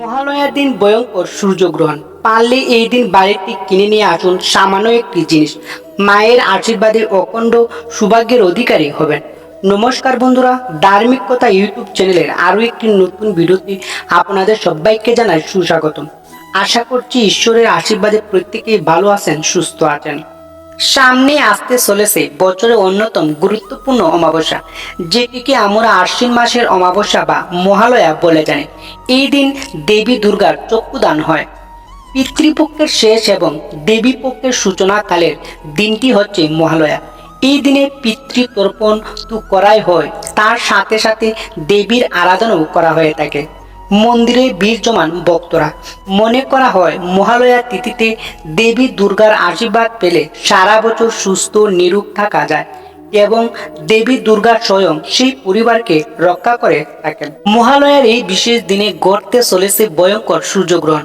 মহালয়ার দিন ভয়ঙ্কর সূর্যগ্রহণ। পারলে এই দিন বাড়িটি কিনে নিয়ে আসুন সামান্য একটি জিনিস। মায়ের আশীর্বাদে অখণ্ড সৌভাগ্যের অধিকারী হবেন। নমস্কার বন্ধুরা, ধার্মিক কথা ইউটিউব চ্যানেলের আরও একটি নতুন ভিডিওতে আপনাদের সবাইকে জানাই সুস্বাগতম। আশা করছি ঈশ্বরের আশীর্বাদে প্রত্যেকেই ভালো আছেন, সুস্থ আছেন। সামনে আসতে চলেছে বছরের অন্যতম গুরুত্বপূর্ণ অমাবস্যা, যেটিকে আমরা আশ্বিন মাসের অমাবস্যা বা মহালয়া বলে জানি। এই দিন দেবী দুর্গার চক্ষুদান হয়। পিতৃপক্ষের শেষ এবং দেবী পক্ষের সূচনাকালের দিনটি হচ্ছে মহালয়া। এই দিনে পিতৃতর্পণ তো করাই হয়, তার সাথে সাথে দেবীর আরাধনাও করা হয়ে থাকে। মন্দিরে বীর জমান ভক্তরা। মনে করা হয়, মহালয়া তিথিতে দেবী দুর্গার আশীর্বাদ পেলে সারা বছর সুস্থ নিরূপ থাকা যায় এবং দেবী দুর্গা স্বয়ং সেই পরিবারকে রক্ষা করে থাকেন। মহালয়ার এই বিশেষ দিনে গড়তে চলেছে ভয়ঙ্কর সূর্যগ্রহণ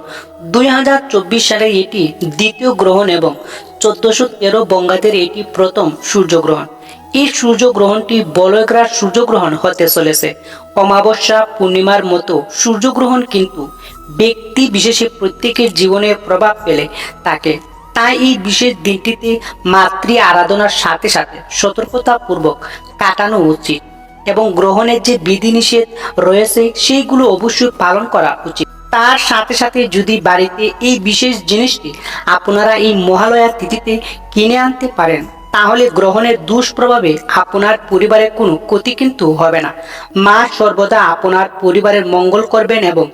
দুই হাজার চব্বিশ সালে এটি দ্বিতীয় গ্রহণ এবং চোদ্দশো তেরো বঙ্গাদের এটি প্রথম সূর্যগ্রহণ এই সূর্যগ্রহণটি বলয়গ্রাস সূর্যগ্রহণ হতে চলেছে। অমাবস্যা পূর্ণিমার মতো সূর্যগ্রহণ কিন্তু ব্যক্তি বিশেষে প্রত্যেকের জীবনে প্রভাব পেলে তাকে। তাই এই বিশেষ দিনটিতে মাতৃ আরাধনার সাথে সাথে সতর্কতাপূর্বক কাটানো উচিত এবং গ্রহণের যে বিধিনিষেধ রয়েছে সেইগুলো অবশ্যই পালন করা উচিত। তার সাথে সাথে যদি বাড়িতে এই বিশেষ জিনিসটি আপনারা এই মহালয়ার তিথিতে কিনে আনতে পারেন তাহলে গ্রহণের দুষ্প্রভাবে আপনার পরিবারের কোনো ক্ষতি কিন্তু হবে না। মা সর্বদা আপনার পরিবারের মঙ্গল করবেন এবং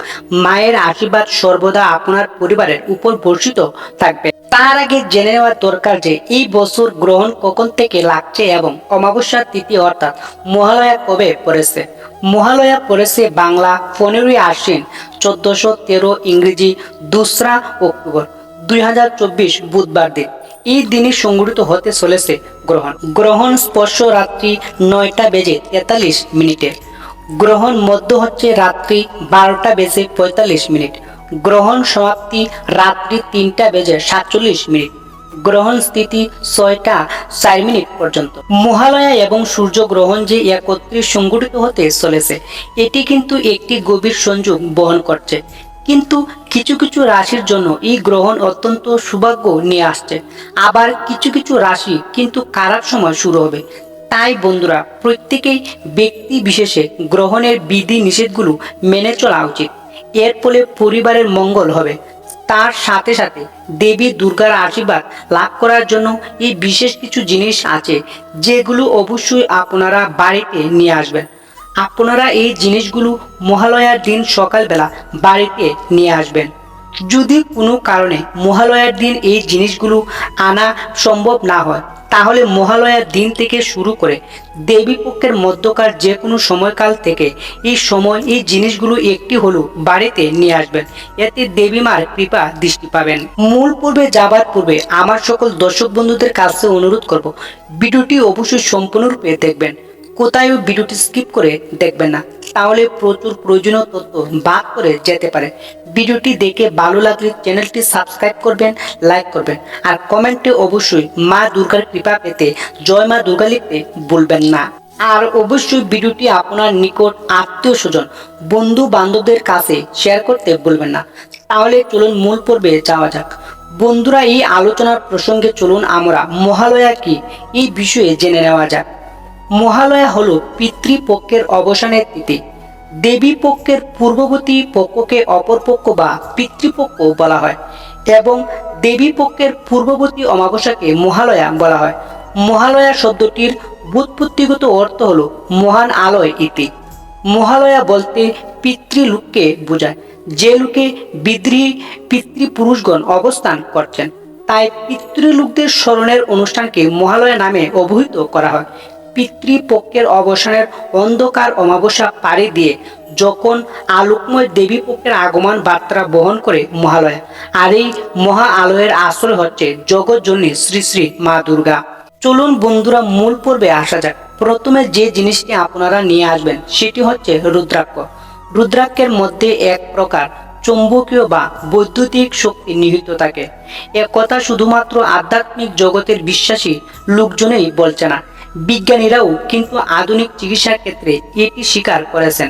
মায়ের আশীর্বাদ সর্বদা আপনার পরিবারের উপর বর্ষিত থাকবে। তার আগে জেনে নেওয়া দরকার যে এই বছর গ্রহণ কখন থেকে লাগছে এবং অমাবস্যার তিথি অর্থাৎ মহালয়া কবে পড়েছে? মহালয়া পড়েছে বাংলা পনেরোই আশ্বিন চোদ্দশো তেরো ইংরেজি দোসরা অক্টোবর দুই হাজার চব্বিশ বুধবার দিন। এই দিনই সংগঠিত হতে চলেছে গ্রহণ। গ্রহণ স্পর্শ রাত্রি নয়টা বেজে তেতাল্লিশ মিনিটে। গ্রহণ মধ্য হচ্ছে রাত্রি বারোটা বেজে পঁয়তাল্লিশ মিনিট। গ্রহণ সমাপ্তি রাত্রি তিনটা বেজে সাতচল্লিশ মিনিট। গ্রহণ স্থিতি ছয়টা চার মিনিট পর্যন্ত। মহালয়া এবং সূর্য গ্রহণ যে একত্রে সংগঠিত হতে চলেছে, এটি কিন্তু একটি গভীর সংযোগ বহন করছে। কিন্তু কিছু কিছু রাশির জন্য এই গ্রহণ অত্যন্ত সৌভাগ্য নিয়ে আসছে। আবার কিছু কিছু রাশি কিন্তু খারাপ সময় শুরু হবে। তাই বন্ধুরা, প্রত্যেকেই ব্যক্তি বিশেষে গ্রহণের বিধি নিষেধগুলো মেনে চলা উচিত। এর ফলে পরিবারের মঙ্গল হবে। তার সাথে সাথে দেবী দুর্গার আশীর্বাদ লাভ করার জন্য এই বিশেষ কিছু জিনিস আছে, যেগুলো অবশ্যই আপনারা বাড়িতে নিয়ে আসবেন। আপনারা এই জিনিসগুলো মহালয়ার দিন সকালবেলা বাড়িতে নিয়ে আসবেন। যদি কোনো কারণে মহালয়ার দিন এই জিনিসগুলো আনা সম্ভব না হয়, তাহলে মহালয়ার দিন থেকে শুরু করে দেবী পক্ষের মধ্যকার যে কোনো সময়কাল থেকে এই সময় এই জিনিসগুলো একটি হলো বাড়িতে নিয়ে আসবেন। এতে দেবী মার কৃপা দৃষ্টি পাবেন। মূল পূর্বে যাবার পূর্বে আমার সকল দর্শক বন্ধুদের কাছে অনুরোধ করব, ভিডিওটি অবশ্যই সম্পূর্ণরূপে দেখবেন। কোথায়ও ভিডিওটি স্কিপ করে দেখবেন না। তাহলে প্রচুর প্রয়োজনীয় তথ্য বাদ করে যেতে পারে। ভিডিওটি দেখে ভালো লাগলে চ্যানেলটি সাবস্ক্রাইব করবেন লাইক করবেন, আর কমেন্টে অবশ্যই মা দুর্গার কৃপা পেতে জয় মা দুর্গা লিখতে ভুলবেন না। আর অবশ্যই ভিডিওটি আপনার নিকট আত্মীয় স্বজন বন্ধু বান্ধবদের কাছে শেয়ার করতে ভুলবেন না। তাহলে চলুন মূল পর্বে যাওয়া যাক। বন্ধুরা, এই আলোচনার প্রসঙ্গে চলুন আমরা মহালয়া কি, এই বিষয়ে জেনে নেওয়া যাক। মহালয়া হল পিতৃপক্ষের অবসানের তিথি। দেবী পক্ষের পূর্ববর্তী পক্ষকে অপরপক্ষ বা পিতৃপক্ষ বলা হয় এবং দেবী পক্ষের পূর্ববর্তী অমাবস্যাকে মহালয়া বলা হয়। মহালয়া শব্দটির বুৎপত্তিগত অর্থ হল মহান আলয় ইতি। মহালয়া বলতে পিতৃলোককে বোঝায়, যে লোকে বিদ্রোহী পিতৃপুরুষগণ অবস্থান করছেন। তাই পিতৃলোকদের স্মরণের অনুষ্ঠানকে মহালয়া নামে অভিহিত করা হয়। পিতৃপক্ষের অবসানের অন্ধকার অমাবস্যা পাড়ি দিয়ে যখন আলোকময় দেবী পক্ষের আগমন বার্তা বহন করে মহালয়া, আর এই মহা আলয়ের আশ্রয় হচ্ছে জগৎজননী শ্রী শ্রী মা দুর্গা। চলুন বন্ধুরা, মূল পর্বে আসা যাক। প্রথমে যে জিনিসটি আপনারা নিয়ে আসবেন, সেটি হচ্ছে রুদ্রাক্ষ। রুদ্রাক্ষের মধ্যে এক প্রকার চৌম্বকীয় বা বৈদ্যুতিক শক্তি নিহিত থাকে। এ কথা শুধুমাত্র আধ্যাত্মিক জগতের বিশ্বাসী লোকজনেই বলছে না। বিজ্ঞানীরাও কিন্তু আধুনিক চিকিৎসার ক্ষেত্রে এটি স্বীকার করেছেন।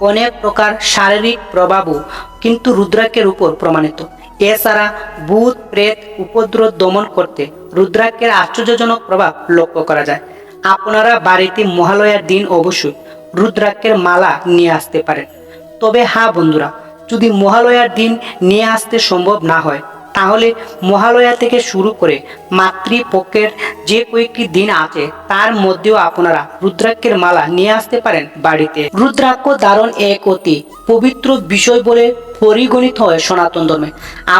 অনেক প্রকার শারীরিক প্রভাবও কিন্তু রুদ্রাক্ষের উপর প্রমাণিত। এছাড়া ভূত, প্রেত, উপদ্রব দমন করতে রুদ্রাক্ষের আশ্চর্যজনক প্রভাব লক্ষ্য করা যায়। আপনারা বাড়িতে মহালয়ার দিন অবশ্যই রুদ্রাক্ষের মালা নিয়ে আসতে পারেন। তবে হ্যাঁ বন্ধুরা, যদি মহালয়ার দিন নিয়ে আসতে সম্ভব না হয় তাহলে মহালয়া থেকে শুরু করে মাতৃপক্ষের যে কয়েকটি দিন আছে, তার মধ্যেও আপনারা রুদ্রাক্ষের মালা নিয়ে আসতে পারেন বাড়িতে। রুদ্রাক্ষ ধারণ এক অতি পবিত্র বিষয় বলে পরিগণিত হয় সনাতন ধর্মে।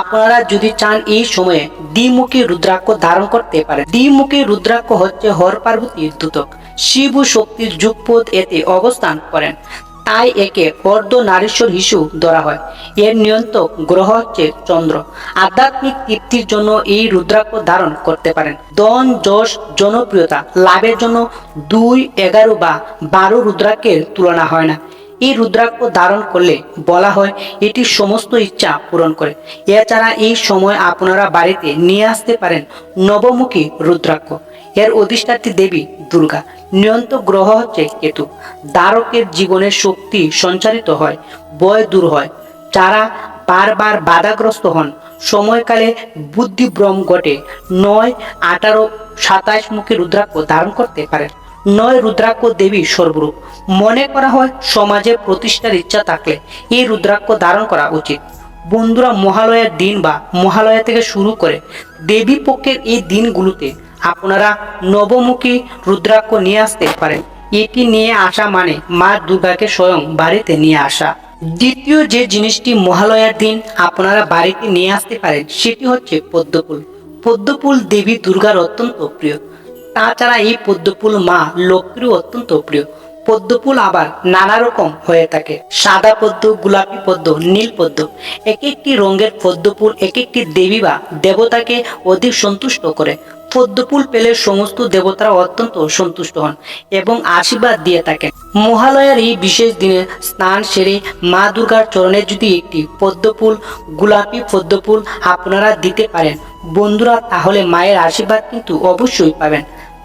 আপনারা যদি চান এই সময়ে দ্বিমুখী রুদ্রাক্ষ ধারণ করতে পারেন। দ্বিমুখী রুদ্রাক্ষ হচ্ছে হর পার্বতীর দ্যুতক শিব ও শক্তির যুগপথ এতে অবস্থান করেন। তাই একে অর্ধ নারীশ্বর হিসু ধরা হয়। এর নিয়ন্ত্রক গ্রহ হচ্ছে চন্দ্র। আধ্যাত্মিক তৃপ্তির জন্য এই রুদ্রাক্ষ ধারণ করতে পারেন। দন যশ, জনপ্রিয়তা লাভের জন্য দুই, এগারো বা বারো রুদ্রাক্ষের তুলনা হয় না। এই রুদ্রাক্ষ ধারণ করলে বলা হয় এটি সমস্ত ইচ্ছা পূরণ করে। এছাড়া এই সময় আপনারা বাড়িতে নিয়ে আসতে পারেন নবমুখী রুদ্রাক্ষ। এর অধিষ্ঠাত্রী দেবী দুর্গা। নিয়ন্ত গ্রহ হচ্ছে কেতু। দ্বারকের জীবনের শক্তি সঞ্চারিত হয়, বয় দূর হয়। যারা বারবার বাধাগ্রস্ত হন, সময়কালে বুদ্ধিভ্রম ঘটে। নয়, আঠারো, সাতাশ মুখী রুদ্রাক্ষ ধারণ করতে পারেন। নয়, রুদ্রাক্ষ দেবী সর্বরূপ। মনে করা হয় সমাজে প্রতিষ্ঠার ইচ্ছা থাকলে এই রুদ্রাক্ষ ধারণ করা উচিত। বন্ধুরা, মহালয়ার দিন বা মহালয়া থেকে শুরু করে দেবী পক্ষের এই দিনগুলোতে আপনারা নবমুখী রুদ্রাক্ষ নিয়ে আসতে পারেন। এটি নিয়ে আসা মানে মা দুর্গাকে স্বয়ং বাড়িতে নিয়ে আসা। দ্বিতীয় যে জিনিসটি মহালয়ার দিন আপনারা বাড়িতে নিয়ে আসতে পারেন, সেটি হচ্ছে পদ্মফুল। পদ্মফুল দেবী দুর্গার অত্যন্ত প্রিয়। তাছাড়া এই পদ্মফুল মা লক্ষ্মীরও অত্যন্ত প্রিয়। পদ্মফুল আবার নানা রকম হয়ে থাকে। সাদা পদ্ম, গোলাপি পদ্ম, নীল পদ্ম। এক একটি রঙের পদ্মফুল এক একটি দেবী বা দেবতাকে অধিক সন্তুষ্ট করে। পদ্মফুল পেলে সমস্ত দেবতারা অত্যন্ত সন্তুষ্ট হন এবং আশীর্বাদ দিয়ে থাকেন। মহালয়ার এই বিশেষ দিনে স্নান সেরে মা দুর্গার চরণে যদি একটি পদ্মফুল গোলাপি পদ্মফুল আপনারা দিতে পারেন, বন্ধুরা তাহলে মায়ের আশীর্বাদ কিন্তু অবশ্যই পাবেন।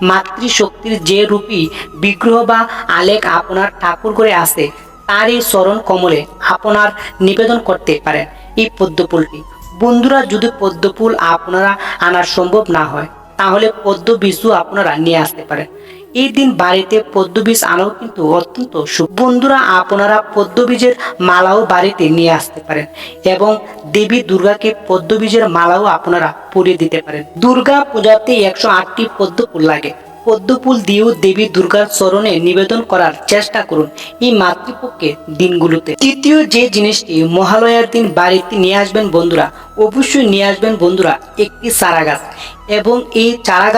মাতৃশক্তির যে রূপী বিগ্রহ বা আলেখ আপনার ঠাকুর করে আসে তারই স্মরণ কমলে আপনার নিবেদন করতে পারেন। এই পদ্মপুলটি বন্ধুরা, যদি পদ্মপুল আপনারা আনার সম্ভব না হয়, তাহলে পদ্ম বিষু আপনারা নিয়ে আসতে পারেন। এই দিন বাড়িতে পদ্মবীজ আনাও কিন্তু অত্যন্ত শুভ বন্ধুরা, আপনারা পদ্মবীজের মালাও বাড়িতে নিয়ে আসতে পারেন এবং দেবী দুর্গাকে পদ্মবীজের মালাও আপনারা পরিয়ে দিতে পারেন। দুর্গা পূজাতে একশো আটটি পদ্ম ফুল লাগে। পদ্মফুল দিয়েও দেবী দুর্গার চরণে নিবেদন করার চেষ্টা করুন এই মাতৃপক্ষে দিনগুলোতে। তৃতীয় যে জিনিসটি মহালয়ার দিন বাড়িতে নিয়ে আসবেন বন্ধুরা, অবশ্যই নিয়ে আসবেন বন্ধুরা একটি চারা গাছ এবং এই চারা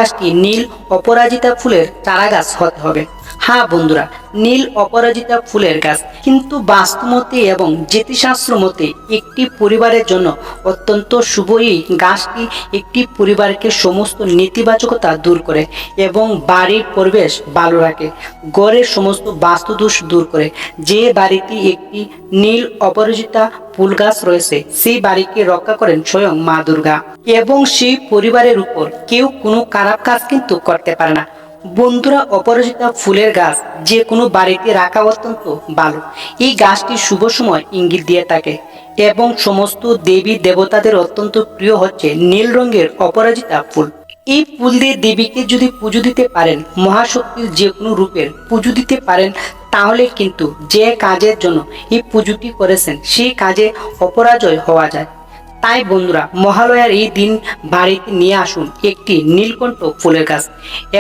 নীল অপরাজিতা ফুলের চারা গাছ হতে হবে। হ্যাঁ বন্ধুরা, নীল অপরাজিতা ফুলের গাছ। কিন্তু বাস্তুমতে এবং জ্যোতিষাস্ত্র মতে একটি পরিবারের জন্য অত্যন্ত শুভ এই গাছটি একটি পরিবারকে সমস্ত নেতিবাচকতা দূর করে এবং বাড়ির পরিবেশ ভালো রাখে গড়ের সমস্ত বাস্তুদোষ দূর করে। যে বাড়িতে একটি নীল অপরাজিতা ফুল গাছ রয়েছে, সেই বাড়িকে রক্ষা করেন স্বয়ং মা দুর্গা। এবং সেই পরিবারের উপর কেউ কোনো খারাপ কাজ কিন্তু করতে পারে না। বন্ধুরা, অপরাজিতা ফুলের গাছ যে কোনো বাড়িতে রাখা অত্যন্ত ভালো। এই গাছটি শুভ সময় ইঙ্গিত দিয়ে থাকে এবং সমস্ত দেবী দেবতাদের অত্যন্ত প্রিয় হচ্ছে নীল রঙের অপরাজিতা ফুল। এই ফুল দিয়ে দেবীকে যদি পুজো দিতে পারেন, মহাশক্তির যে কোনো রূপের পুজো দিতে পারেন, তাহলে কিন্তু যে কাজের জন্য এই পুজোটি করেছেন, সেই কাজে অপরাজয় হওয়া যায়। তাই বন্ধুরা, মহালয়ার এই দিন বাড়িতে নিয়ে আসুন একটি নীলকণ্ঠ ফুলের গাছ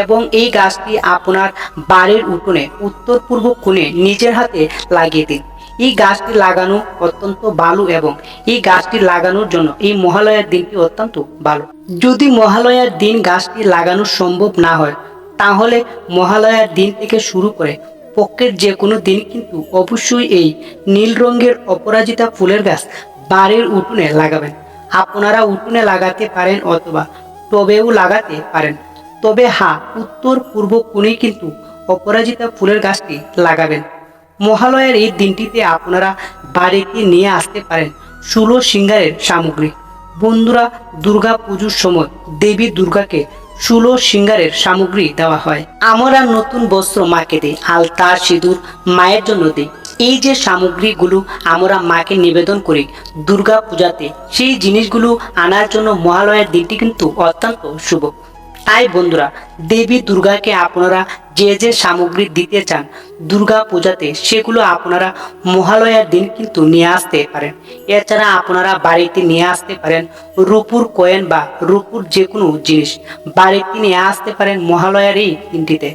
এবং এই গাছটি আপনার বাড়ির উঠোনে, উত্তর পূর্ব কোণে নিজের হাতে লাগিয়ে দিন। এই গাছটি লাগানো অত্যন্ত ভালো এবং এই গাছটি লাগানোর জন্য এই মহালয়ার দিনটি অত্যন্ত ভালো। যদি মহালয়ার দিন গাছটি লাগানো সম্ভব না হয়, তাহলে মহালয়ার দিন থেকে শুরু করে পক্ষের যে কোনো দিন কিন্তু অবশ্যই এই নীল রঙের অপরাজিতা ফুলের গাছ বাড়ির উঠোনে লাগাবেন। আপনারা উঠোনে লাগাতে পারেন অথবা টবেও লাগাতে পারেন। তবে হা, উত্তর পূর্ব কোণে কিন্তু অপরাজিতা ফুলের গাছটি লাগাবেন। মহালয়ার এই দিনটিতে আপনারা বাড়িতে নিয়ে আসতে পারেন ষোলো সিঙ্গারের সামগ্রী। বন্ধুরা, দুর্গা পুজোর সময় দেবী দুর্গাকে ষোলো সিঙ্গারের সামগ্রী দেওয়া হয়। আমরা নতুন বস্ত্র মাকে দিই আলতা সিঁদুর, মায়ের জন্য দিই। এই যে সামগ্রীগুলো আমরা মাকে নিবেদন করি দুর্গা পূজাতে সেই জিনিসগুলো আনার জন্য মহালয়ের দিনটি কিন্তু অত্যন্ত শুভ। তাই বন্ধুরা, দেবী দুর্গাকে আপনারা যে যে সামগ্রী দিতে চান, দুর্গা পূজাতে সেগুলো আপনারা মহালয়ার দিন কিন্তু নিয়ে আসতে পারেন। এছাড়া আপনারা বাড়িতে নিয়ে আসতে পারেন রূপুর কয়েন বা রূপুর যে কোনো জিনিস। বাড়িতে নিয়ে আসতে পারেন মহালয়ার এই দিনটিতে।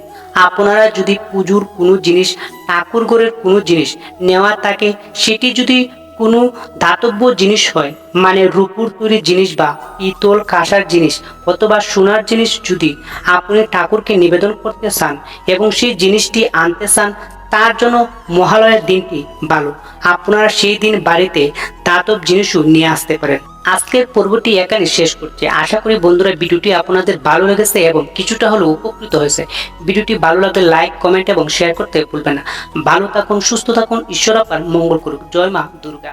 আপনারা যদি পুজোর কোনো জিনিস ঠাকুর ঘরের কোনো জিনিস নেওয়া থাকে, সেটি যদি কোনো দাতব্য জিনিস হয় মানে রূপুর তৈরি জিনিস বা পিতল কাঁসার জিনিস অথবা সোনার জিনিস যদি আপনি ঠাকুরকে নিবেদন করতে চান এবং সেই জিনিসটি আনতে চান, তার জন্য মহালয়ের দিনটি ভালো। আপনারা সেই দিন বাড়িতে দাতব জিনিসও নিয়ে আসতে পারেন। আজকের পর্বটি এখানে শেষ করছি। আশা করি বন্ধুরা ভিডিওটি আপনাদের ভালো লেগেছে এবং কিছুটা হলেও উপকৃত হয়েছে। ভিডিওটি ভালো লাগলে লাইক, কমেন্ট এবং শেয়ার করতে ভুলবেন না। ভালো থাকুন, সুস্থ থাকুন, ঈশ্বর আপনার মঙ্গল করুক। জয় মা দুর্গা।